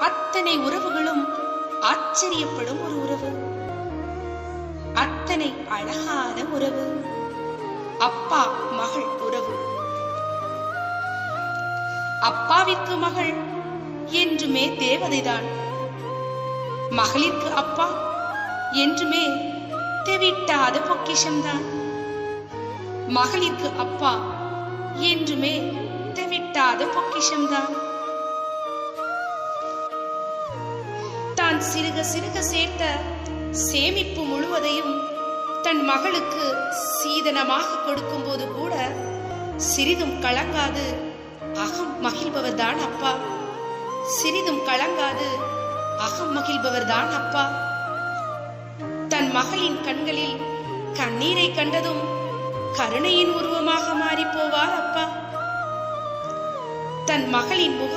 அத்தனை உறவுகளும் ஆச்சரியப்படும் ஒரு உறவு. அத்தனை அழகான உறவு. அப்பா மகள் உறவு. அப்பாவிற்கு மகள் என்றுமே தேவதைதான். மகளிற்கு அப்பா என்றுமே தெவிட்டாத பொக்கிஷம்தான். மகளிற்கு அப்பா என்றுமே தெவிட்டாத பொக்கிஷம்தான். தான் சிறுக சிறுக சேர்த்த சேமிப்பு முழுவதையும் தன் மகளுக்கு சீதனமாக கொடுக்கும்போது கூட சிறிதும் கலங்காது. அகம் மகிழ்பவர் தான் அப்பா. சிறிதும் கலங்காது. அகம் மகிழ்பவர் தான் அப்பா. தன் மகளின் கண்களில் கண்ணீரை கண்டதும் கருணையின் உருவமாக மாறி போவார் அப்பா. தன் மகளின் முகம்